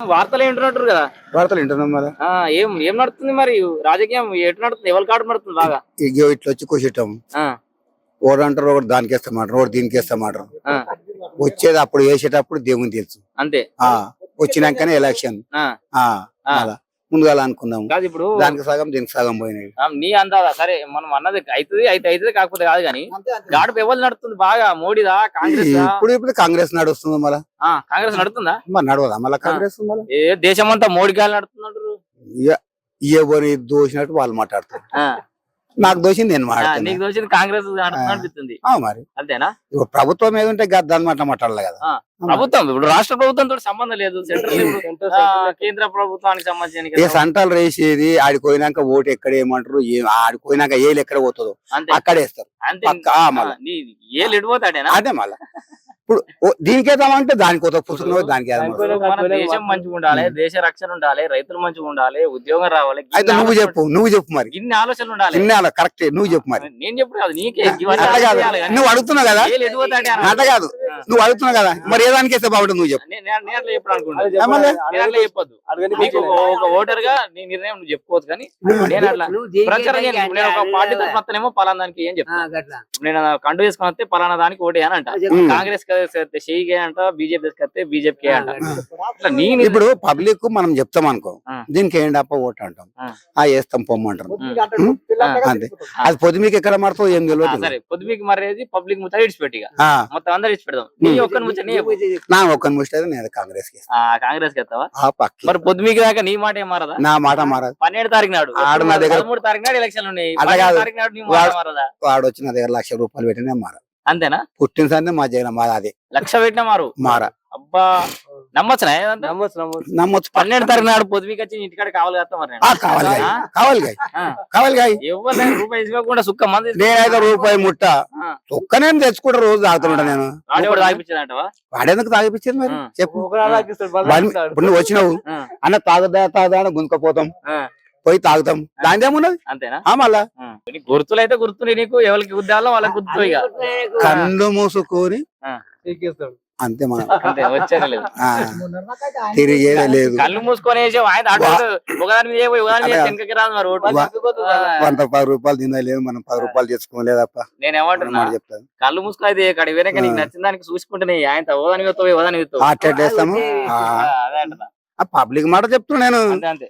వార్తలు ఏంటున్నట్టు కదా? వార్తలు వింటున్నాం మరి. ఏం ఏం నడుస్తుంది మరి? రాజకీయం ఎటు నడుతుంది ఎవరి కాడు నడుతుంది బాగా? ఇగో ఇట్లా వచ్చి కూర్చుంటాం. ఓడు అంటారు ఒకటి దానికి వేస్తామంటారు ఒకటి దీనికి వేస్తామంటారు వచ్చేది అప్పుడు వేసేటప్పుడు దేవుని తెలుసు. అంతే. ఆ వచ్చినాకనే ఎలక్షన్. మళ్ళా ముందుగా అనుకుందాం. కాదు ఇప్పుడు దానికి సగం దీనికి సగం పోయినాయి. నీ అందాదా? సరే మనం అన్నది అవుతుంది అయితే అవుతుంది కాకపోతే కాదు కానీ గాడుపు ఎవరు నడుస్తుంది బాగా? మోడీదా? కాంగ్రెస్ ఇప్పుడు ఇప్పుడు కాంగ్రెస్ నడుస్తుంది మళ్ళా. కాంగ్రెస్ నడుతుందా మరి నడవదా మళ్ళా కాంగ్రెస్ ఏ దేశం అంతా మోడీ గాలి నడుతుందంటారు ఇక ఇవ్వని దోసినట్టు వాళ్ళు మాట్లాడతారు. నాకు దోషింది నేను నీకు దోచింది కాంగ్రెస్ అనిపిస్తుంది మరి. అంతేనా? ఇప్పుడు ప్రభుత్వం మీద ఉంటే గ- దాని మాట మాట్లాడాలి కదా. ప్రభుత్వం ఇప్పుడు రాష్ట్ర ప్రభుత్వంతో సంబంధం లేదు. సెంట్రల్ కేంద్ర ప్రభుత్వానికి సంబంధించిన. సంటాలు రేసేది ఆడికి పోయినాక ఓటు ఎక్కడ ఏమంటారు ఆడికి పోయినాక ఏలు ఎక్కడ పోతుందో అంతే. అక్కడ వేస్తారు అంతే. పక్కా, ఆ, మళ్ళా. ఆ, నీ ఏ ఎడిపోతాడేనా అదే మళ్ళా. ఇప్పుడు ఓ- దీనికి వేద్దామంటే దానికి కొత్త పుస్తకం దానికి దేశం మంచిగా ఉండాలి దేశ రక్షణ ఉండాలి రైతులు మంచిగా ఉండాలి ఉద్యోగం రావాలి అయితే ఇన్ని నువ్వు చెప్పు నువ్వు చెప్పు మరి. ఇన్ని ఆలోచనలు ఉండాలి. చిన్న కరెక్ట్ నువ్వు చెప్పు మరి. నేను చెప్పు కాదు నీకే నువ్వు అడుగుతున్నావు కదా. అట్ట కాదు. నువ్వు అడుగుతున్నావు కదా మరి ఏ దానికి వేస్తే బాగుంటుంది నువ్వు చెప్పు. నేను నేను? నేను నీకు ఒక ఓటర్గా నీ నిర్ణయం నువ్వు చెప్పుకోవచ్చు కానీ నేను అట్లా ప్రచారం చేయను. ఇప్పుడు నేను ఒక పార్టీ తరఫున వస్తానేమో పలానా దానికి ఏం చెప్తాను నేను కండు వేసుకుని వస్తే పలానా దానికి ఓటే అని అంట. కాంగ్రెస్ షేకే అంట బీజేపీ వస్తే బీజేపీకే అంట. అట్లా నీ నిర్ణయం. ఇప్పుడు పబ్లిక్ మనం చెప్తాం అనుకో. దీనికి ఏంటి అప్ప ఓటు అంటాం? ఆ. వేస్తాం పొమ్మంటారు ఉమ్. అంతే. అది పొద్దు మీకు ఎక్కడ మారుతావు ఏం తెలియదు సరే. పొద్దుమీకి మరేది పబ్లిక్ ముచ్చట ఇడిచిపెట్టి మొత్తం అందరు ఇడిచిపెడదాం. నీ ముచ్చట నీ చెప్పు. నా ఒక్క ముష్టి నేను కాంగ్రెస్కి ఆ కాంగ్రెస్కి వస్తావా ఆ పక్కి. మరి పొద్దుమీకి దాకా నీ మాట ఏం మారదా? నా మాట మారదు. పన్నెండు తారీఖు నాడు. ఆడు నా దగ్గర- పదమూడు తారీఖు నాడు ఎలక్షన్లు ఉన్నాయి. అట్లా పన్నెండు కాదు. తారీఖు నాడు నీ మాట వాడు- మారదా? వాడు వచ్చి నా దగ్గర లక్ష రూపాయలు పెట్టినే మార అంతేనా? పుట్టిన సందే మా జగన్ మా అదే లక్ష పెట్టిన మారు. మార. అబ్బా. నమ్మొచ్చునా నమ్మొచ్చు పన్నెండు తారీఖు నాడు పొద్దుమీకి వచ్చి ఇంటికాడ కావాలి కదా మరి నేను. ఆ, కావాలి గాయ్ ఆ? కావాలి గాయ్ ఆ. కావాలి గాయ్ ఎవరు లేని రూపాయి సుక్క మంది నేనైతే రూపాయి ముట్ట. ఒక్కనే తెచ్చుకుంటా రోజు తాగుతుంటా నేను. వాడేందుకు తాగిపించింది మరి? ఆ. చెప్పు. వాడిని- ఇప్పుడు నువ్వు వచ్చినావు. ఆ. అన్న తాగదా తాగదా అని గుంజుకపోతాం. ఆ. పోయి తాగుతాం. దాని ఏమున్నది? అంతేనా? ఆ మళ్ళా. ఆ. నీకు గుర్తులు అయితే గుర్తులు నీకు. ఎవరికి గుద్దాలో వాళ్ళకి గుర్తు ఇక. కళ్ళు మూసుకొని. అంతే మనం. తిరిగేదే లేదు. కళ్ళు మూసుకొని. వంద పది రూపాయలు తిందా లేదు మనం పది రూపాయలు తెచ్చుకోలేదప్ప. నేను ఏమంటున్నా? మాట చెప్తాను. కళ్ళు మూసుకొని అయితే ఇక్కడ నీకు ఆ. నచ్చిన దానికి చూసుకుంటే ఆయన ఓదాని ఓదాని అటాక్ వేస్తాము ఆ, అదే అంటున్నా. ఆ పబ్లిక్ మాట చెప్తున్నా నేను. అంతే అంతే.